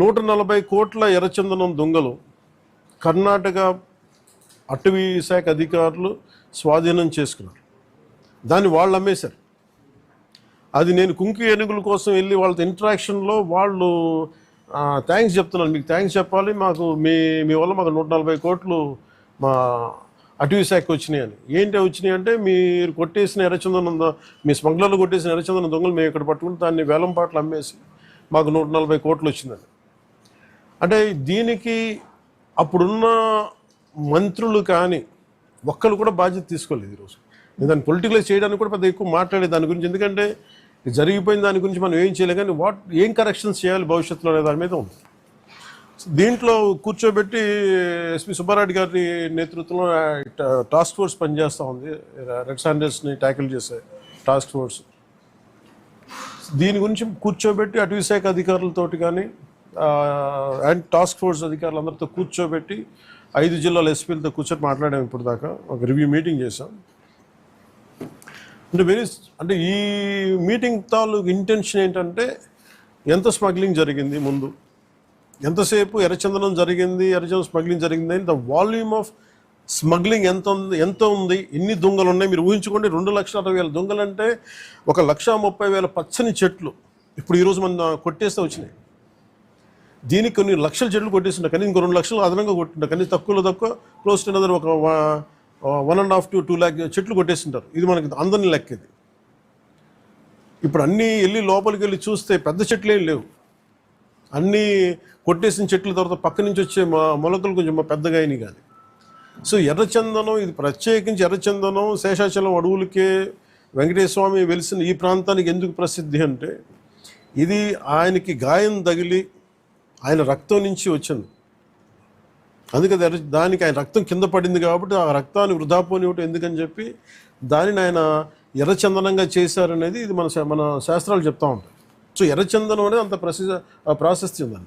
నూట నలభై కోట్ల ఎర్రచందనం దొంగలు కర్ణాటక అటవీ శాఖ అధికారులు స్వాధీనం చేసుకున్నారు. దాన్ని వాళ్ళు అమ్మేశారు అది నేను కుంకి ఏనుగుల కోసం వెళ్ళి వాళ్ళతో ఇంటరాక్షన్లో వాళ్ళు థ్యాంక్స్ చెప్తున్నాను మీకు థ్యాంక్స్ చెప్పాలి. మాకు మీ మీ వల్ల మాకు నూట నలభై కోట్లు మా అటవీ శాఖ వచ్చినాయి అని. ఏంటి వచ్చినాయి అంటే మీరు కొట్టేసిన ఎర్రచందనం మీ స్మగ్లర్లు కొట్టేసిన ఎర్రచందనం దొంగలు మేము ఇక్కడ పట్టుకుని దాన్ని వేలం పాటలు అమ్మేసి మాకు నూట నలభై కోట్లు వచ్చిందండి. అంటే దీనికి అప్పుడున్న మంత్రులు కానీ ఒక్కరు కూడా బాధ్యత తీసుకోలేదు ఈరోజు. నేను దాన్ని పొలిటికలైజ్ చేయడానికి కూడా పెద్ద ఎక్కువ మాట్లాడే దాని గురించి. ఎందుకంటే ఇది జరిగిపోయిన దాని గురించి మనం ఏం చేయలేదు కానీ వాట్ ఏం కరెక్షన్స్ చేయాలి భవిష్యత్తులో అనే దాని మీద ఉంది. దీంట్లో కూర్చోబెట్టి ఎస్పి సుబ్బారెడ్డి గారి నేతృత్వంలో టాస్క్ ఫోర్స్ పనిచేస్తూ ఉంది. రెడ్ సాండర్స్ని ట్యాకిల్ చేసే టాస్క్ ఫోర్స్. దీని గురించి కూర్చోబెట్టి అటవీ శాఖ అధికారులతోటి కానీ అండ్ టాస్క్ ఫోర్స్ అధికారులందరితో కూర్చోబెట్టి ఐదు జిల్లాల ఎస్పీలతో కూర్చొని మాట్లాడాము ఇప్పుడు దాకా. ఒక రివ్యూ మీటింగ్ చేసాం అంటే వెరీ అంటే ఈ మీటింగ్ తాలూకు ఇంటెన్షన్ ఏంటంటే ఎంత స్మగ్లింగ్ జరిగింది ముందు? ఎంతసేపు ఎర్రచందనం జరిగింది ఎర్రచందనం స్మగ్లింగ్ జరిగింది ద వాల్యూమ్ ఆఫ్ స్మగ్లింగ్ ఎంత ఉంది ఎంత ఉంది ఎన్ని దొంగలు ఉన్నాయి మీరు ఊహించుకోండి రెండు లక్షల అరవై వేల దొంగలు అంటే ఒక లక్ష ముప్పై వేల పచ్చని చెట్లు. ఇప్పుడు ఈరోజు మన కొట్టేస్తే వచ్చినాయి. దీనికి కొన్ని లక్షల చెట్లు కొట్టేస్తుంటారు కానీ ఇంకో రెండు లక్షలు అదనంగా కొట్టిండే కానీ తక్కువలో తక్కువ క్లోజ్ టు అనదర్ ఒక one and half to two lakh చెట్లు కొట్టేస్తుంటారు. ఇది మనకి అందరిని లెక్కది. ఇప్పుడు అన్నీ వెళ్ళి లోపలికి వెళ్ళి చూస్తే పెద్ద చెట్లు ఏం లేవు. అన్నీ కొట్టేసిన చెట్ల తర్వాత పక్క నుంచి వచ్చే మా మొలకలు కొంచెం పెద్దగా అయినాయి కానీ సో ఎర్రచందనం ఇది ప్రత్యేకించి ఎర్రచందనం శేషాచలం అడవులకే వెంకటేశ్వమి వెలిసిన ఈ ప్రాంతానికి ఎందుకు ప్రసిద్ధి అంటే ఇది ఆయనకి గాయం తగిలి ఆయన రక్తం నుంచి వచ్చింది. అందుకే ఎర్ర దానికి ఆయన రక్తం కింద పడింది కాబట్టి ఆ రక్తాన్ని వృధా పోనివ్వటం ఎందుకని చెప్పి దానిని ఆయన ఎర్రచందనంగా చేశారనేది ఇది మన శా- మన శాస్త్రాలు చెప్తా ఉంటాయి. సో ఎర్రచందనం అనేది అంత ప్రసిద్ధ ప్రాశస్తి ప్రాశస్త్యం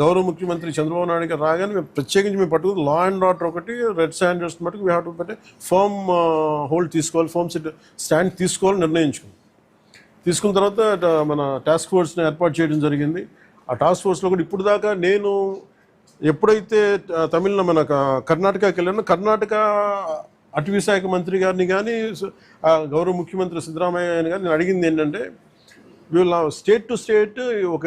గౌరవ ముఖ్యమంత్రి చంద్రబాబు నాయుడు గారు రాగానే మేము ప్రత్యేకించి మేము పట్టుకుని లా అండ్ ఆర్డర్ ఒకటి రెడ్ స్టాండర్డ్స్ మటుకు వీ హ్యావ్ టు పెట్టే ఫర్మ్ హోల్డ్ తీసుకోవాలి ఫర్మ్ స్టాండ్ తీసుకోవాలని నిర్ణయించుకుంది తీసుకున్న తర్వాత మన టాస్క్ ఫోర్స్ని ఏర్పాటు చేయడం జరిగింది. ఆ టాస్క్ ఫోర్స్లో కూడా ఇప్పుడు దాకా నేను ఎప్పుడైతే తమిళన తమిళ మన కర్ణాటకకి వెళ్ళానో కర్ణాటక అటవీ శాఖ మంత్రి గారిని కానీ గౌరవ ముఖ్యమంత్రి సిద్ధరామయ్య గారిని కానీ నేను అడిగింది ఏంటంటే వీళ్ళ స్టేట్ టు స్టేట్ ఒక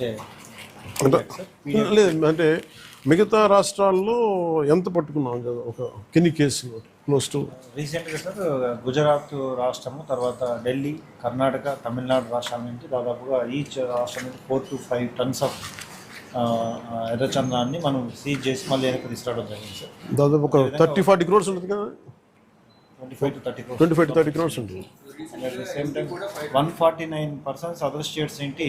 లేదు అంటే మిగతా రాష్ట్రాల్లో ఎంత పట్టుకున్నాం? కదా ఒక కెన్ని కేసులు క్లోజ్ టు రీసెంట్గా సార్ గుజరాత్ రాష్ట్రము తర్వాత ఢిల్లీ కర్ణాటక తమిళనాడు రాష్ట్రాల నుంచి దాదాపుగా ఈచ్ రాష్ట్రం నుంచి four to five tons of ఎర్రచందనాన్ని మనం సీజ్ చేసి మళ్ళీ వెనక్కి తీసుకురావడం జరిగింది సార్ దాదాపు ఒక థర్టీ ఫార్టీ క్రోర్స్ ఉంటుంది కదా? Twenty five to thirty twenty five to thirty crores ఉంటుంది same time one forty nine persons other states ఏంటి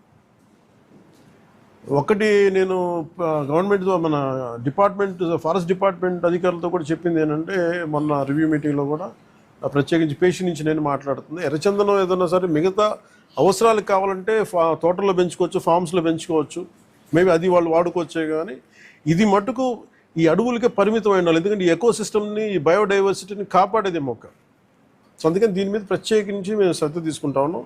ఒకటి నేను గవర్నమెంట్ మన డిపార్ట్మెంట్ ఫారెస్ట్ డిపార్ట్మెంట్ అధికారులతో కూడా చెప్పింది ఏంటంటే మొన్న రివ్యూ మీటింగ్లో కూడా ప్రత్యేకించి పేషి నుంచి నేను మాట్లాడుతుంది. ఎర్రచందనం ఏదైనా సరే మిగతా అవసరాలు కావాలంటే ఫా తోటల్లో పెంచుకోవచ్చు ఫామ్స్లో పెంచుకోవచ్చు. మేబీ అది వాళ్ళు వాడుకోవచ్చే కానీ ఇది మటుకు ఈ అడవులకే పరిమితం అయి ఎందుకంటే ఈ ఎకో సిస్టమ్ని ఈ బయోడైవర్సిటీని కాపాడేది మొక్క. సో అందుకని దీని మీద ప్రత్యేకించి మేము శ్రద్ధ తీసుకుంటా ఉన్నాం.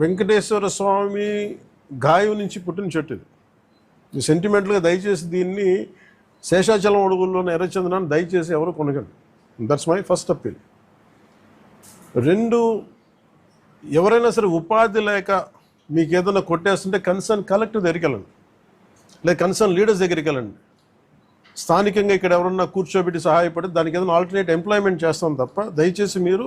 వెంకటేశ్వర స్వామి గాయం నుంచి పుట్టిన చెట్టు ఇది. సెంటిమెంట్గా దయచేసి దీన్ని శేషాచలం అడుగుల్లోని ఎర్రచందనాన్ని దయచేసి ఎవరు కొనగండి దట్స్ మై ఫస్ట్ అప్పీల్ రెండు ఎవరైనా సరే ఉపాధి లేక మీకు ఏదైనా కొట్టేస్తుంటే కన్సర్న్ కలెక్టర్ దగ్గరికి వెళ్ళండి. లేదా కన్సర్న్ లీడర్స్ దగ్గరికి వెళ్ళండి. స్థానికంగా ఇక్కడ ఎవరన్నా కూర్చోబెట్టి సహాయపడి దానికి ఏదైనా ఆల్టర్నేట్ ఎంప్లాయ్మెంట్ చేస్తాం తప్ప దయచేసి మీరు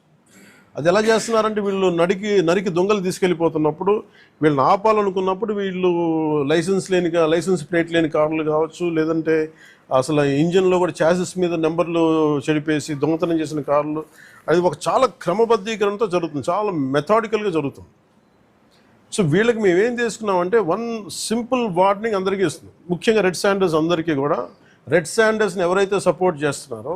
అది ఎలా చేస్తున్నారంటే వీళ్ళు నడికి నరికి దొంగలు తీసుకెళ్ళిపోతున్నప్పుడు వీళ్ళని ఆపాలనుకున్నప్పుడు వీళ్ళు లైసెన్స్ లేని లైసెన్స్ ప్లేట్ లేని కార్లు కావచ్చు లేదంటే అసలు ఇంజన్లో కూడా ఛాసెస్ మీద నెంబర్లు చెడిపేసి దొంగతనం చేసిన కార్లు అది ఒక చాలా క్రమబద్ధీకరణతో జరుగుతుంది చాలా మెథాడికల్గా జరుగుతుంది. సో వీళ్ళకి మేము ఏం చేసుకున్నామంటే వన్ సింపుల్ వార్నింగ్ అందరికీ ఇస్తుంది ముఖ్యంగా రెడ్ శాండర్స్ అందరికీ కూడా. రెడ్ శాండర్స్ని ఎవరైతే సపోర్ట్ చేస్తున్నారో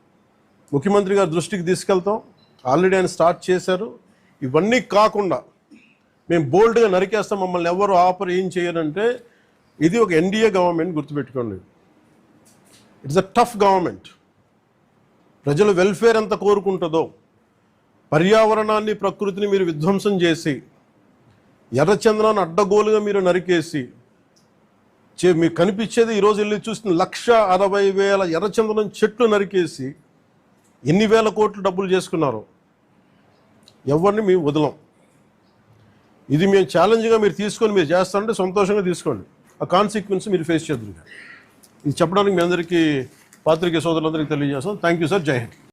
ముఖ్యమంత్రి గారి దృష్టికి తీసుకెళ్తాం. ఆల్రెడీ ఆయన స్టార్ట్ చేశారు. ఇవన్నీ కాకుండా మేము బోల్డ్గా నరికేస్తాం. మమ్మల్ని ఎవరు ఆఫర్ ఏం చేయరంటే ఇది ఒక ఎన్డీఏ గవర్నమెంట్ గుర్తుపెట్టుకోండి. It's a tough government. ప్రజల వెల్ఫేర్ ఎంత కోరుకుంటుందో పర్యావరణాన్ని ప్రకృతిని మీరు విధ్వంసం చేసి ఎర్రచంద్రాన్ని అడ్డగోలుగా మీరు నరికేసి చే మీకు కనిపించేది ఈరోజు వెళ్ళి చూసిన లక్ష అరవై వేల ఎర్రచందనం చెట్లు నరికేసి ఎన్ని వేల కోట్లు డబ్బులు చేసుకున్నారు ఎవరిని మేము వదలం. ఇది మేము ఛాలెంజ్గా మీరు తీసుకొని మీరు చేస్తారంటే సంతోషంగా తీసుకోండి. ఆ కాన్సిక్వెన్స్ మీరు ఫేస్ చేద్దరు ఇది చెప్పడానికి మీ అందరికీ పాత్రికే సోదరులందరికీ తెలియజేస్తాం థ్యాంక్ యూ సార్ జై హింద్